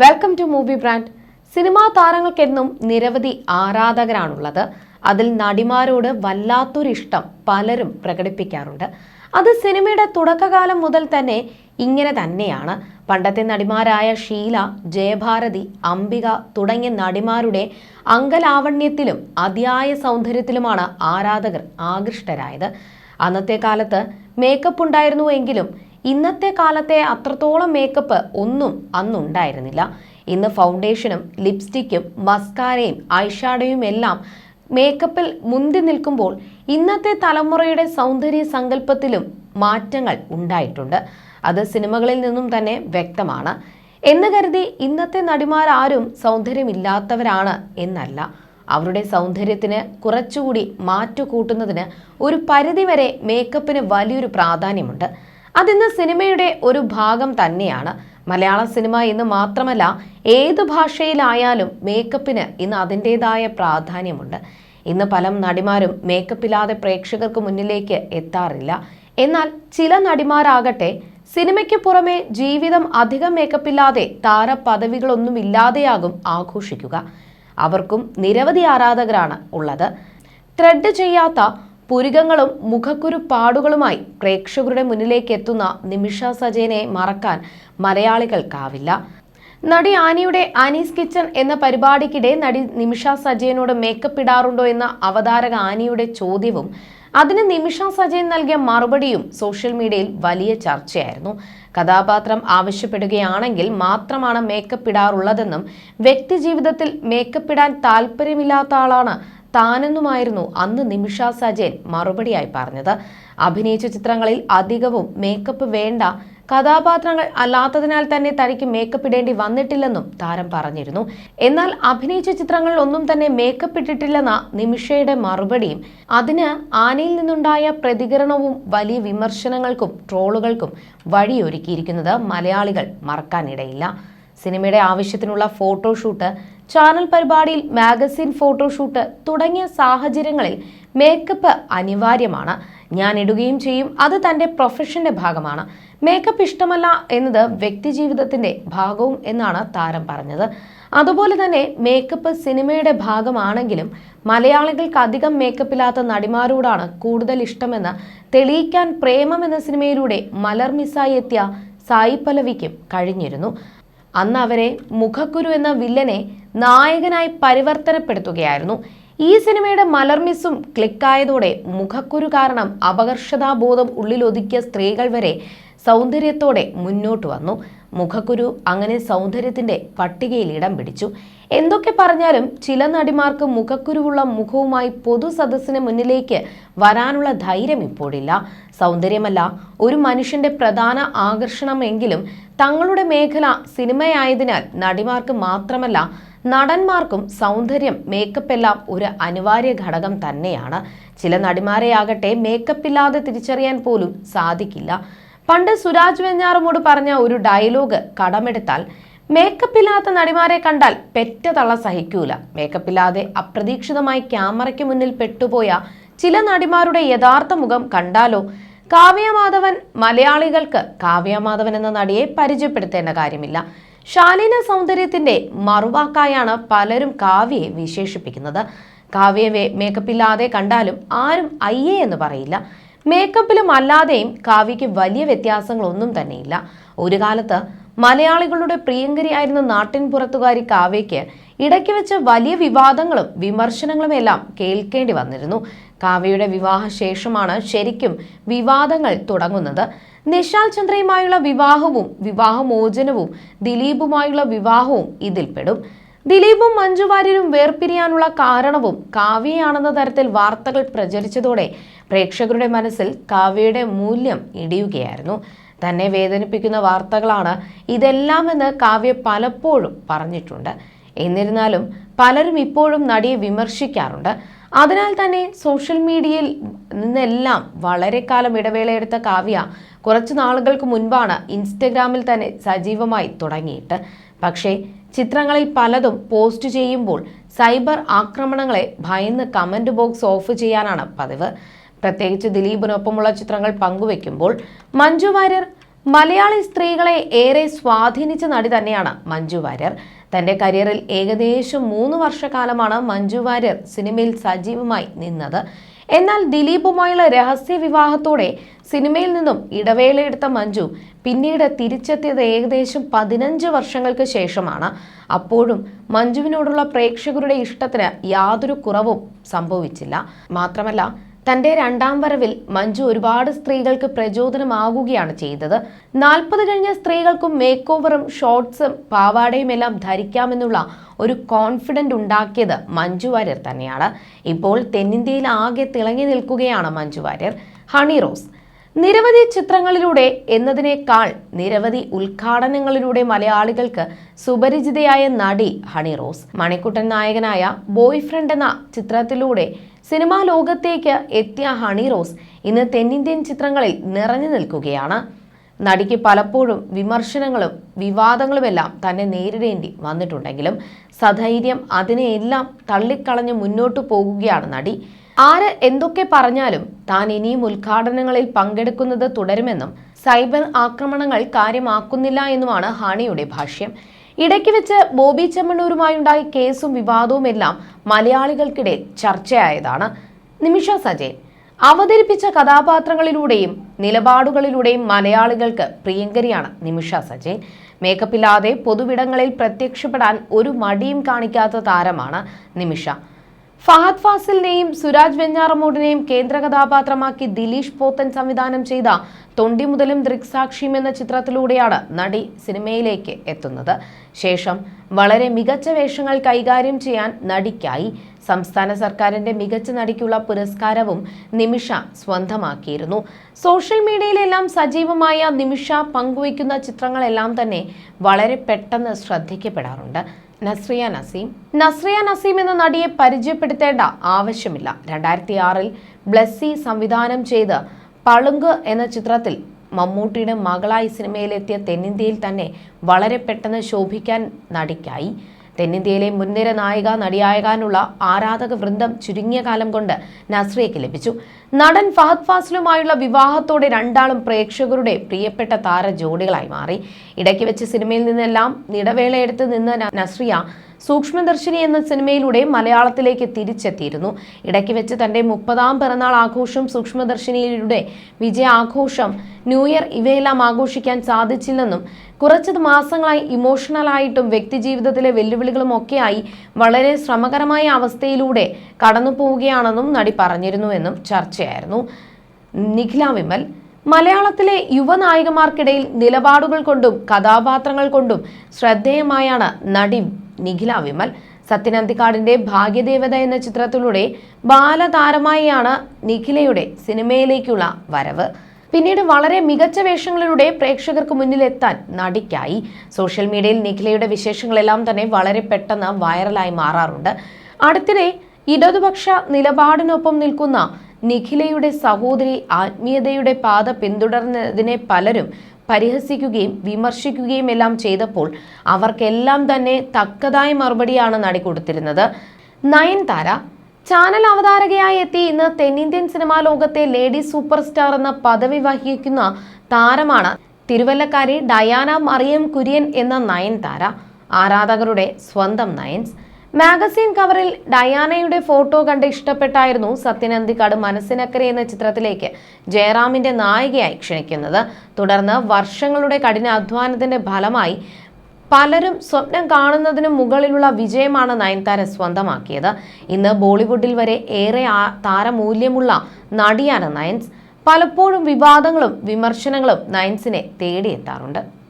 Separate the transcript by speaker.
Speaker 1: Welcome to movie brand സിനിമാ താരങ്ങൾക്കെന്നും നിരവധി ആരാധകരാണുള്ളത്. അതിൽ നടിമാരോട് വല്ലാത്തൊരിഷ്ടം പലരും പ്രകടിപ്പിക്കാറുണ്ട്. അത് സിനിമയുടെ തുടക്കകാലം മുതൽ തന്നെ ഇങ്ങനെ തന്നെയാണ്. പണ്ടത്തെ നടിമാരായ ഷീല ജയഭാരതി അംബിക തുടങ്ങിയ നടിമാരുടെ അങ്കലാവണ്യത്തിലും അതിയായ സൗന്ദര്യത്തിലുമാണ് ആരാധകർ ആകൃഷ്ടരായത്. അന്നത്തെ കാലത്ത് മേക്കപ്പ് ഉണ്ടായിരുന്നുവെങ്കിലും ഇന്നത്തെ കാലത്തെ അത്രത്തോളം മേക്കപ്പ് ഒന്നും അന്നുണ്ടായിരുന്നില്ല. ഇന്ന് ഫൗണ്ടേഷനും ലിപ്സ്റ്റിക്കും മസ്കാരയും ഐഷാഡയും എല്ലാം മേക്കപ്പിൽ മുന്തി നിൽക്കുമ്പോൾ ഇന്നത്തെ തലമുറയുടെ സൗന്ദര്യ സങ്കല്പത്തിലും മാറ്റങ്ങൾ ഉണ്ടായിട്ടുണ്ട്. അത് സിനിമകളിൽ നിന്നും തന്നെ വ്യക്തമാണ്. എന്ന് കരുതി ഇന്നത്തെ നടിമാരാരും സൗന്ദര്യമില്ലാത്തവരാണ് എന്നല്ല. അവരുടെ സൗന്ദര്യത്തിന് കുറച്ചുകൂടി മാറ്റു കൂട്ടുന്നതിന് ഒരു പരിധിവരെ മേക്കപ്പിന് വലിയൊരു പ്രാധാന്യമുണ്ട്. അതിന്ന് സിനിമയുടെ ഒരു ഭാഗം തന്നെയാണ്. മലയാള സിനിമ എന്ന് മാത്രമല്ല ഏത് ഭാഷയിലായാലും മേക്കപ്പിന് ഇന്ന് അതിന്റെതായ പ്രാധാന്യമുണ്ട്. ഇന്ന് പല നടിമാരും മേക്കപ്പില്ലാതെ പ്രേക്ഷകർക്ക് മുന്നിലേക്ക് എത്താറില്ല. എന്നാൽ ചില നടിമാരാകട്ടെ സിനിമയ്ക്ക് പുറമെ ജീവിതം അധികം മേക്കപ്പില്ലാതെ താരപദവികളൊന്നും ഇല്ലാതെയാകും ആഘോഷിക്കുക. അവർക്കും നിരവധി ആരാധകരാണ് ഉള്ളത്. ത്രെഡ് ചെയ്യാത്ത പുരികങ്ങളും മുഖക്കുരു പാടുകളുമായി പ്രേക്ഷകരുടെ മുന്നിലേക്ക് എത്തുന്ന നിമിഷ സജയനെ മറക്കാൻ മലയാളികൾക്കാവില്ല നടി ആനിയുടെ ആനീസ് കിച്ചൺ എന്ന പരിപാടിക്കിടെ നടി നിമിഷ സജയനോട് മേക്കപ്പ് ഇടാറുണ്ടോ എന്ന അവതാരക ആനിയുടെ ചോദ്യവും അതിന് നിമിഷ സജയൻ നൽകിയ മറുപടിയും സോഷ്യൽ മീഡിയയിൽ വലിയ ചർച്ചയായിരുന്നു. കഥാപാത്രം ആവശ്യപ്പെടുകയാണെങ്കിൽ മാത്രമാണ് മേക്കപ്പ് ഇടാറുള്ളതെന്നും വ്യക്തി ജീവിതത്തിൽ മേക്കപ്പ് ഇടാൻ താല്പര്യമില്ലാത്ത ആളാണ് താനെന്നുമായിരുന്നു അന്ന് നിമിഷ സജയൻ മറുപടിയായി പറഞ്ഞത്. അഭിനയിച്ച ചിത്രങ്ങളിൽ അധികവും മേക്കപ്പ് വേണ്ട. കഥാപാത്രങ്ങൾ അല്ലാത്തതിനാൽ തന്നെ തനിക്ക് മേക്കപ്പ് ഇടേണ്ടി വന്നിട്ടില്ലെന്നും താരം പറഞ്ഞിരുന്നു. എന്നാൽ അഭിനയിച്ച ചിത്രങ്ങളിൽ ഒന്നും തന്നെ മേക്കപ്പ് ഇട്ടിട്ടില്ലെന്ന നിമിഷയുടെ മറുപടിയും അതിന് ആനയിൽ നിന്നുണ്ടായ പ്രതികരണവും വലിയ വിമർശനങ്ങൾക്കും ട്രോളുകൾക്കും വഴിയൊരുക്കിയിരിക്കുന്നത് മലയാളികൾ മറക്കാനിടയില്ല. സിനിമയുടെ ആവശ്യത്തിനുള്ള ഫോട്ടോഷൂട്ട് ചാനൽ പരിപാടിയിൽ മാഗസിൻ ഫോട്ടോഷൂട്ട് തുടങ്ങിയ സാഹചര്യങ്ങളിൽ മേക്കപ്പ് അനിവാര്യമാണ്. ഞാൻ ഇടുകയും ചെയ്യും. അത് തന്റെ പ്രൊഫഷന്റെ ഭാഗമാണ്. മേക്കപ്പ് ഇഷ്ടമല്ല എന്നത് വ്യക്തിജീവിതത്തിന്റെ ഭാഗവും എന്നാണ് താരം പറഞ്ഞത്. അതുപോലെ തന്നെ മേക്കപ്പ് സിനിമയുടെ ഭാഗമാണെങ്കിലും മലയാളികൾക്ക് അധികം മേക്കപ്പില്ലാത്ത നടിമാരോടാണ് കൂടുതൽ ഇഷ്ടമെന്ന് തെളിയിക്കാൻ പ്രേമം എന്ന സിനിമയിലൂടെ മലർമിസായി എത്തിയ സായി പലവിക്കും കഴിഞ്ഞിരുന്നു. അന്ന് അവരെ മുഖക്കുരു എന്ന വില്ലനെ നായകനായി പരിവർത്തനപ്പെടുത്തുകയായിരുന്നു. ഈ സിനിമയുടെ മലർമിസും ക്ലിക്കായതോടെ മുഖക്കുരു കാരണം അപകർഷതാബോധം ഉള്ളിലൊതുക്കിയ സ്ത്രീകൾ വരെ സൗന്ദര്യത്തോടെ മുന്നോട്ട് വന്നു. മുഖക്കുരു അങ്ങനെ സൗന്ദര്യത്തിന്റെ പട്ടികയിൽ ഇടം പിടിച്ചു. എന്തൊക്കെ പറഞ്ഞാലും ചില നടിമാർക്ക് മുഖക്കുരുവുള്ള മുഖവുമായി പൊതു സദസ്സിന് മുന്നിലേക്ക് വരാനുള്ള ധൈര്യം ഇപ്പോഴില്ല. സൗന്ദര്യമല്ല ഒരു മനുഷ്യന്റെ പ്രധാന ആകർഷണമെങ്കിലും തങ്ങളുടെ മേഖല സിനിമയായതിനാൽ നടിമാർക്ക് മാത്രമല്ല നടന്മാർക്കും സൗന്ദര്യം മേക്കപ്പ് എല്ലാം ഒരു അനിവാര്യ ഘടകം തന്നെയാണ്. ചില നടിമാരെയാകട്ടെ മേക്കപ്പ് ഇല്ലാതെ തിരിച്ചറിയാൻ പോലും സാധിക്കില്ല. പണ്ട് സുരാജ് വെഞ്ഞാറമോട് പറഞ്ഞ ഒരു ഡയലോഗ് കടമെടുത്താൽ മേക്കപ്പ് ഇല്ലാത്ത നടിമാരെ കണ്ടാൽ പെറ്റ തള്ള സഹിക്കൂല. മേക്കപ്പില്ലാതെ അപ്രതീക്ഷിതമായി ക്യാമറയ്ക്ക് മുന്നിൽ പെട്ടുപോയ ചില നടിമാരുടെ യഥാർത്ഥ മുഖം കണ്ടാലോ? കാവ്യമാധവൻ മലയാളികൾക്ക് കാവ്യമാധവൻ എന്ന നടിയെ പരിചയപ്പെടുത്തേണ്ട കാര്യമില്ല. ശാലീന സൗന്ദര്യത്തിന്റെ മറുവാക്കായാണ് പലരും കാവ്യയെ വിശേഷിപ്പിക്കുന്നത്. കാവ്യയെ മേക്കപ്പില്ലാതെ കണ്ടാലും ആരും അയ്യേ എന്ന് പറയില്ല. മേക്കപ്പിലും അല്ലാതെയും കാവ്യയ്ക്ക് വലിയ വ്യത്യാസങ്ങളൊന്നും തന്നെയില്ല. ഒരു കാലത്ത് മലയാളികളുടെ പ്രിയങ്കരിയായിരുന്ന നാട്ടിൻപുറത്തുകാരി കാവ്യയ്ക്ക് ഇടയ്ക്ക് വെച്ച് വലിയ വിവാദങ്ങളും വിമർശനങ്ങളും എല്ലാം കേൾക്കേണ്ടി വന്നിരുന്നു. കാവ്യയുടെ വിവാഹശേഷമാണ് ശരിക്കും വിവാദങ്ങൾ തുടങ്ങുന്നത്. നിശാൽ ചന്ദ്രയുമായുള്ള വിവാഹവും വിവാഹമോചനവും ദിലീപുമായുള്ള വിവാഹവും ഇതിൽപ്പെടും. ദിലീപും മഞ്ജു വാര്യരും വേർപിരിയാനുള്ള കാരണവും കാവ്യയാണെന്ന തരത്തിൽ വാർത്തകൾ പ്രചരിച്ചതോടെ പ്രേക്ഷകരുടെ മനസ്സിൽ കാവ്യയുടെ മൂല്യം ഇടിയുകയായിരുന്നു. തന്നെ വേദനിപ്പിക്കുന്ന വാർത്തകളാണ് ഇതെല്ലാമെന്ന് കാവ്യ പലപ്പോഴും പറഞ്ഞിട്ടുണ്ട്. എന്നിരുന്നാലും പലരും ഇപ്പോഴും നടിയെ വിമർശിക്കാറുണ്ട്. അതിനാൽ തന്നെ സോഷ്യൽ മീഡിയയിൽ നിന്നെല്ലാം വളരെ കാലം ഇടവേളയെടുത്ത കാവ്യ കുറച്ച് നാളുകൾക്ക് മുൻപാണ് ഇൻസ്റ്റഗ്രാമിൽ തന്നെ സജീവമായി തുടങ്ങിയിട്ട്. പക്ഷേ ചിത്രങ്ങളിൽ പലതും പോസ്റ്റ് ചെയ്യുമ്പോൾ സൈബർ ആക്രമണങ്ങളെ ഭയന്ന് കമന്റ് ബോക്സ് ഓഫ് ചെയ്യാനാണ് പതിവ്. പ്രത്യേകിച്ച് ദിലീപിനൊപ്പമുള്ള ചിത്രങ്ങൾ പങ്കുവെക്കുമ്പോൾ മഞ്ജു വാര്യർ മലയാളി സ്ത്രീകളെ ഏറെ സ്വാധീനിച്ച നടി തന്നെയാണ് മഞ്ജു വാര്യർ. തന്റെ കരിയറിൽ ഏകദേശം മൂന്ന് വർഷക്കാലമാണ് മഞ്ജു വാര്യർ സിനിമയിൽ സജീവമായി നിന്നത്. എന്നാൽ ദിലീപുമായുള്ള രഹസ്യ വിവാഹത്തോടെ സിനിമയിൽ നിന്നും ഇടവേളയെടുത്ത മഞ്ജു പിന്നീട് തിരിച്ചെത്തിയത് ഏകദേശം പതിനഞ്ച് വർഷങ്ങൾക്ക് ശേഷമാണ്. അപ്പോഴും മഞ്ജുവിനോടുള്ള പ്രേക്ഷകരുടെ ഇഷ്ടത്തിന് യാതൊരു കുറവും സംഭവിച്ചില്ല. മാത്രമല്ല തന്റെ രണ്ടാം വരവിൽ മഞ്ജു ഒരുപാട് സ്ത്രീകൾക്ക് പ്രചോദനമാകുകയാണ് ചെയ്തത്. നാൽപ്പത് കഴിഞ്ഞ സ്ത്രീകൾക്കും മേക്ക് ഓവറും ഷോർട്സും പാവാടയും എല്ലാം ധരിക്കാമെന്നുള്ള ഒരു കോൺഫിഡന്റ് ഉണ്ടാക്കിയത് മഞ്ജു വാര്യർ തന്നെയാണ്. ഇപ്പോൾ തെന്നിന്ത്യയിൽ ആകെ തിളങ്ങി നിൽക്കുകയാണ് മഞ്ജു വാര്യർ. ഹണി റോസ്. നിരവധി ചിത്രങ്ങളിലൂടെ എന്നതിനേക്കാൾ നിരവധി ഉദ്ഘാടനങ്ങളിലൂടെ മലയാളികൾക്ക് സുപരിചിതയായ നടി ഹണി റോസ്. മണിക്കുട്ടൻ നായകനായ ബോയ്ഫ്രണ്ട് എന്ന ചിത്രത്തിലൂടെ സിനിമാ ലോകത്തേക്ക് എത്തിയ ഹണി റോസ് ഇന്ന് തെന്നിന്ത്യൻ ചിത്രങ്ങളിൽ നിറഞ്ഞു നിൽക്കുകയാണ്. നടിക്ക് പലപ്പോഴും വിമർശനങ്ങളും വിവാദങ്ങളുമെല്ലാം തന്നെ നേരിടേണ്ടി വന്നിട്ടുണ്ടെങ്കിലും സധൈര്യം അതിനെയെല്ലാം തള്ളിക്കളഞ്ഞ് മുന്നോട്ടു പോകുകയാണ് നടി. ആര് എന്തൊക്കെ പറഞ്ഞാലും താൻ ഇനിയും ഉദ്ഘാടനങ്ങളിൽ പങ്കെടുക്കുന്നത് തുടരുമെന്നും സൈബർ ആക്രമണങ്ങൾ കാര്യമാക്കുന്നില്ല എന്നുമാണ് ഹാണിയുടെ ഭാഷ്യം. ഇടയ്ക്ക് വെച്ച് ബോബി ചെമ്മണ്ണൂരുമായുണ്ടായ കേസും വിവാദവും എല്ലാം മലയാളികൾക്കിടെ ചർച്ചയായതാണ്. നിമിഷ സജയൻ അവതരിപ്പിച്ച കഥാപാത്രങ്ങളിലൂടെയും നിലപാടുകളിലൂടെയും മലയാളികൾക്ക് പ്രിയങ്കരിയാണ് നിമിഷ സജയൻ മേക്കപ്പില്ലാതെ പൊതുവിടങ്ങളിൽ പ്രത്യക്ഷപ്പെടാൻ ഒരു മടിയും കാണിക്കാത്ത താരമാണ് നിമിഷ. ഫഹദ് ഫാസിലിനെയും സുരാജ് വെഞ്ഞാറമൂടിനെയും കേന്ദ്ര കഥാപാത്രമാക്കി ദിലീഷ് പോത്തൻ സംവിധാനം ചെയ്ത തൊണ്ടി മുതലും ദൃക്സാക്ഷിയും എന്ന ചിത്രത്തിലൂടെയാണ് നടി സിനിമയിലേക്ക് എത്തുന്നത്. ശേഷം വളരെ മികച്ച വേഷങ്ങൾ കൈകാര്യം ചെയ്യാൻ നടിക്കായി സംസ്ഥാന സർക്കാരിന്റെ മികച്ച നടിക്കുള്ള പുരസ്കാരവും നിമിഷ സ്വന്തമാക്കിയിരുന്നു. സോഷ്യൽ മീഡിയയിലെല്ലാം സജീവമായ നിമിഷ പങ്കുവയ്ക്കുന്ന ചിത്രങ്ങളെല്ലാം തന്നെ വളരെ പെട്ടെന്ന് ശ്രദ്ധിക്കപ്പെടാറുണ്ട്. നസ്രിയ നസീം. നസ്രിയ നസീം എന്ന നടിയെ പരിചയപ്പെടുത്തേണ്ട ആവശ്യമില്ല. രണ്ടായിരത്തി ആറിൽ ബ്ലസ്സി സംവിധാനം ചെയ്ത് പളുങ്ക് എന്ന ചിത്രത്തിൽ മമ്മൂട്ടിയുടെ മകളായി സിനിമയിലെത്തിയ തെന്നിന്ത്യയിൽ തന്നെ വളരെ പെട്ടെന്ന് ശോഭിക്കാൻ നടിക്കായി. തെന്നിന്ത്യയിലെ മുൻനിര നായിക നടിയായകാനുള്ള ആരാധക വൃന്ദം ചുരുങ്ങിയ കാലം കൊണ്ട് നസ്രിയയ്ക്ക് ലഭിച്ചു. നടൻ ഫഹദ് ഫാസിലുമായുള്ള വിവാഹത്തോടെ രണ്ടാളും പ്രേക്ഷകരുടെ പ്രിയപ്പെട്ട താര ജോഡികളായി മാറി. ഇടയ്ക്ക് വെച്ച് സിനിമയിൽ നിന്നെല്ലാം ഇടവേളയെടുത്ത് നിന്ന് നസ്രിയ സൂക്ഷ്മദർശിനി എന്ന സിനിമയിലൂടെ മലയാളത്തിലേക്ക് തിരിച്ചെത്തിയിരുന്നു. ഇടയ്ക്ക് വെച്ച് തന്റെ മുപ്പതാം പിറന്നാൾ ആഘോഷം സൂക്ഷ്മദർശിനിയിലൂടെ വിജയാഘോഷം ന്യൂ ഇയർ ഇവയെല്ലാം ആഘോഷിക്കാൻ സാധിച്ചില്ലെന്നും കുറച്ച് മാസങ്ങളായി ഇമോഷണലായിട്ടും വ്യക്തിജീവിതത്തിലെ വെല്ലുവിളികളും ഒക്കെയായി വളരെ ശ്രമകരമായ അവസ്ഥയിലൂടെ കടന്നു പോവുകയാണെന്നും നടി പറഞ്ഞിരുന്നുവെന്നും ചർച്ചയായിരുന്നു. നിഖില വിമൽ മലയാളത്തിലെ യുവനായികമാർക്കിടയിൽ നിലപാടുകൾ കൊണ്ടും കഥാപാത്രങ്ങൾ കൊണ്ടും ശ്രദ്ധേയമായാണ് നടി നിഖില വിമൽ സത്യനന്തിക്കാടിന്റെ ഭാഗ്യദേവത എന്ന ചിത്രത്തിലൂടെ ബാലതാരമായാണ് നിഖിലയുടെ സിനിമയിലേക്കുള്ള വരവ്. പിന്നീട് വളരെ മികച്ച വേഷങ്ങളിലൂടെ പ്രേക്ഷകർക്ക് മുന്നിലെത്താൻ നടിക്കായി. സോഷ്യൽ മീഡിയയിൽ നിഖിലയുടെ വിശേഷങ്ങളെല്ലാം തന്നെ വളരെ പെട്ടെന്ന് വൈറലായി മാറാറുണ്ട്. അടുത്തിടെ ഇടതുപക്ഷ നിലപാടിനൊപ്പം നിൽക്കുന്ന നിഖിലയുടെ സഹോദരി ആത്മീയതയുടെ പാത പിന്തുടർന്നതിനെ പലരും പരിഹസിക്കുകയും വിമർശിക്കുകയും എല്ലാം ചെയ്തപ്പോൾ അവർക്കെല്ലാം തന്നെ തക്കതായ മറുപടിയാണ് നടി കൊടുത്തിരുന്നത്. നയൻതാര ചാനൽ അവതാരകയായി എത്തി ഇന്ന് തെന്നിന്ത്യൻ സിനിമാ ലോകത്തെ ലേഡി സൂപ്പർ സ്റ്റാർ എന്ന പദവി വഹിക്കുന്ന താരമാണ് തിരുവല്ലക്കാരി ഡയാന മറിയം കുര്യൻ എന്ന നയൻതാര. ആരാധകരുടെ സ്വന്തം നയൻസ്. മാഗസിൻ കവറിൽ ഡയാനയുടെ ഫോട്ടോ കണ്ട് ഇഷ്ടപ്പെട്ടായിരുന്നു സത്യനന്ദിക്കാട് മനസ്സിനക്കരെ എന്ന ചിത്രത്തിലേക്ക് ജയറാമിന്റെ നായികയായി ക്ഷണിക്കുന്നത്. തുടർന്ന് വർഷങ്ങളുടെ കഠിനാധ്വാനത്തിന്റെ ഫലമായി പലരും സ്വപ്നം കാണുന്നതിന് മുകളിലുള്ള വിജയമാണ് നയൻതാര സ്വന്തമാക്കിയത്. ഇന്ന് ബോളിവുഡിൽ വരെ ഏറെ താരമൂല്യമുള്ള നടിയാണ് നയൻസ്. പലപ്പോഴും വിവാദങ്ങളും വിമർശനങ്ങളും നയൻസിനെ തേടിയെത്താറുണ്ട്.